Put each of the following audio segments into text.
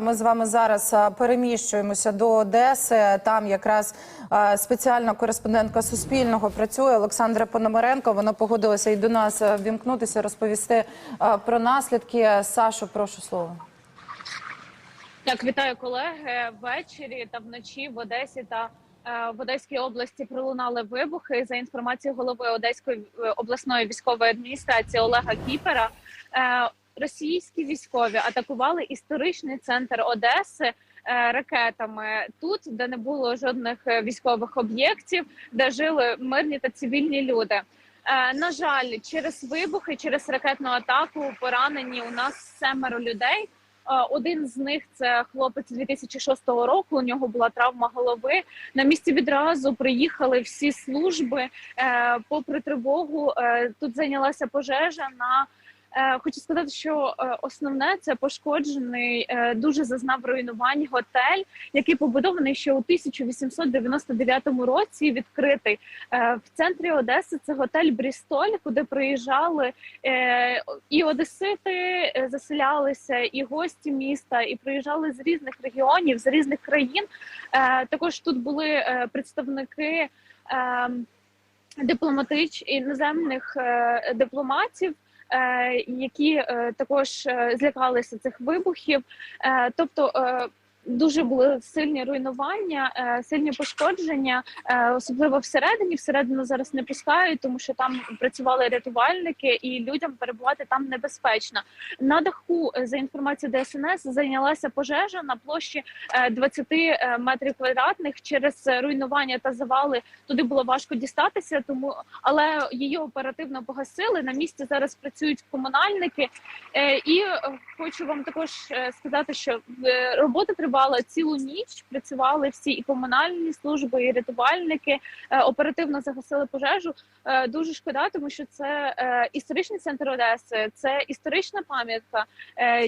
Ми з вами зараз переміщуємося до Одеси. Там якраз спеціальна кореспондентка Суспільного працює Олександра Пономаренко. Вона погодилася і до нас вімкнутися, розповісти про наслідки. Сашу, прошу слово. Так, вітаю колеги. Ввечері та вночі в Одесі та е, в Одеській області пролунали вибухи. За інформацією голови Одеської е, обласної військової адміністрації Олега Кіпера. Російські військові атакували історичний центр Одеси. е, Ракетами тут, де не було жодних е, військових об'єктів, де жили мирні та цивільні люди. Е, На жаль, через вибухи, через ракетну атаку поранені у нас семеро людей. Один з них це хлопець 2006 року. У нього була травма голови. На місці відразу приїхали всі служби. Попри тривогу, тут зайнялася пожежа на. Е, Хочу сказати, що е, основне це пошкоджений, е, дуже зазнав руйнувань готель, який побудований ще у 1899 році. Відкритий в центрі Одеси. Це готель Брістоль, куди приїжджали і одесити заселялися, і гості міста, і приїжджали з різних регіонів, з різних країн. Також тут були представники е, дипломатич іноземних дипломатів. Е, Які е, також е, злякалися цих вибухів, тобто дуже були сильні руйнування, е, сильні пошкодження, е, особливо всередині. Всередину зараз не пускають, тому що там працювали рятувальники, і людям перебувати там небезпечно. На даху, е, за інформацією ДСНС, зайнялася пожежа на площі е, 20 е, метрів квадратних. Через руйнування та завали туди було важко дістатися, тому але її оперативно погасили. На місці зараз працюють комунальники, і хочу вам також сказати, що е, робота тривала цілу ніч. Працювали всі і комунальні служби, і рятувальники е, оперативно загасили пожежу. Е, Дуже шкода, тому що це е, історичний центр Одеси, це історична пам'ятка,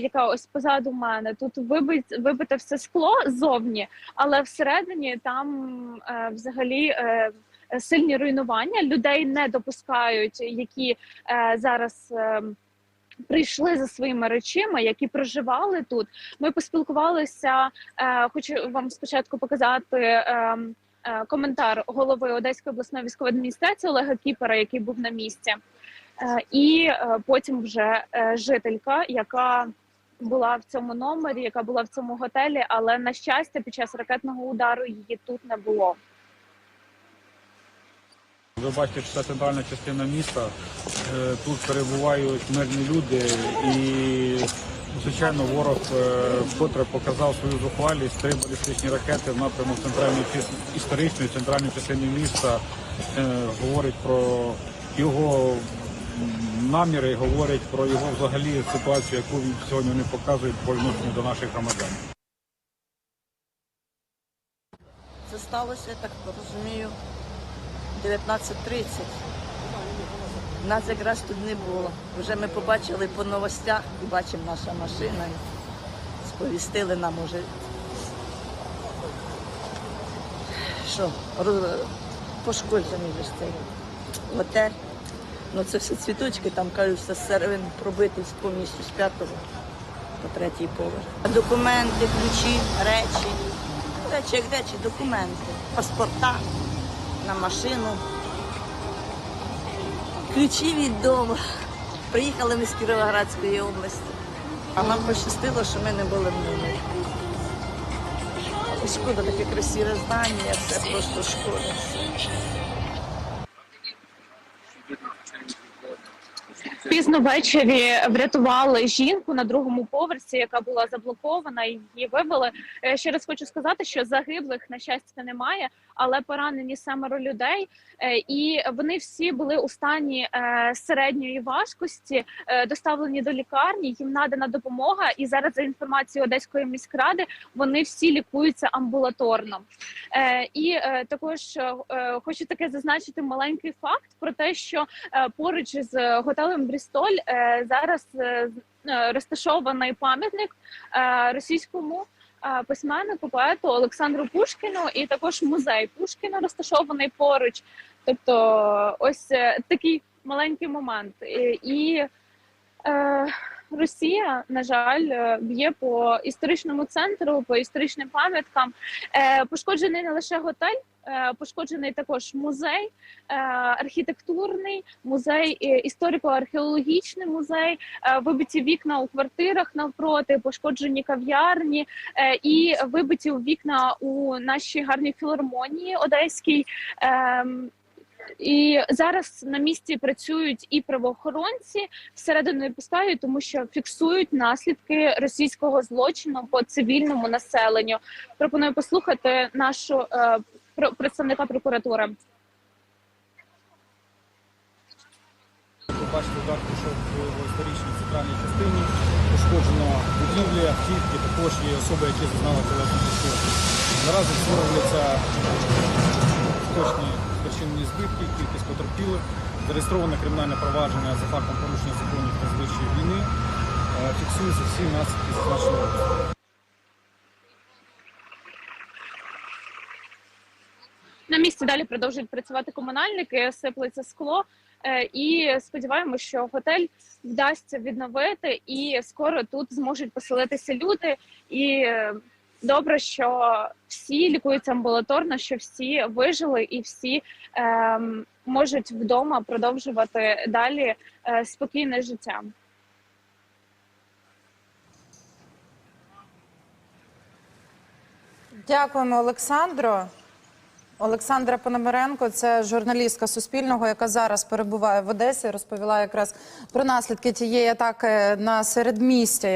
яка ось позаду мене. Тут вибит, вибите все скло ззовні, але всередині там взагалі. Сильні руйнування людей не допускають, які е, зараз е, прийшли за своїми речима, які проживали тут. Ми поспілкувалися. Е, хочу вам спочатку показати. Е, е, Коментар голови Одеської обласної військової адміністрації Олега Кіпера, який був на місці, Е, і е, потім вже е, жителька, яка була в цьому номері, яка була в цьому готелі, але на щастя, під час ракетного удару її тут не було. Ви бачите, що це центральна частина міста. Е, Тут перебувають мирні люди і, звичайно, ворог е, вкотре показав свою зухвалість. Три балістичні ракети в напрямок центральної історичної центральної частини міста е, говорить про його наміри, говорить про його взагалі ситуацію, яку він сьогодні вони показують по до наших громадян. Це сталося, я так розумію, 19.30. Нас якраз тут не було. Вже ми побачили по новостях і бачимо наша машина. Сповістили нам уже, що пошкоджений вже цей готель. Ну це все цвіточки, там кажуть, все з середин пробитий повністю з п'ятого по третій поверх. Документи, ключі, речі. Речі, як речі, документи, паспорта на машину, ключі від дому. Приїхали ми з Кіровоградської області. А нам пощастило, що ми не були в номері. І Шкода, таке красиве здання, все просто шкода. Пізно ввечері врятували жінку на другому поверсі, яка була заблокована. Її вивели. Е, Ще раз хочу сказати, що загиблих на щастя немає, але поранені семеро людей, Е, і вони всі були у стані е, середньої важкості, доставлені до лікарні. Їм надана допомога. І зараз, за інформацією Одеської міськради, вони всі лікуються амбулаторно. І також хочу таке зазначити маленький факт про те, що поруч з готелем Брістоль е, зараз е, е, розташований пам'ятник російському. Письменнику, поету Олександру Пушкіну, і також музей Пушкіна розташований поруч. Тобто, ось такий маленький момент. І е, Росія, на жаль, е, б'є по історичному центру, по історичним пам'яткам. Е, Пошкоджений не лише готель. е, Пошкоджений також музей, архітектурний музей, історико-археологічний музей, вибиті вікна у квартирах навпроти, пошкоджені кав'ярні і вибиті вікна у нашій гарній філармонії одеській. І зараз на місці працюють і правоохоронці всередину пускають, тому що фіксують наслідки російського злочину по цивільному населенню. Пропоную послухати нашу е, представника прокуратури. Бачите, удар пішов в історичній центральній частині. Пошкоджено будівлі, автівки, також є особи, які зазнали тілесних пошкоджень. Наразі встановлюються точні спричинені збитки, кількість потерпілих. Зареєстроване кримінальне провадження за фактом порушення законів та звичаїв війни. Е, Фіксуються всі наслідки зазначеного. На місці далі продовжують працювати комунальники, сиплеться скло. Е, І сподіваємося, що готель вдасться відновити, і скоро тут зможуть поселитися люди. І е, добре, що всі лікуються амбулаторно, що всі вижили, і всі ем, можуть вдома продовжувати далі е, спокійне життя. Дякуємо, Олександро. Олександра Пономаренко, це журналістка Суспільного, яка зараз перебуває в Одесі. Розповіла якраз про наслідки тієї атаки на середмістя.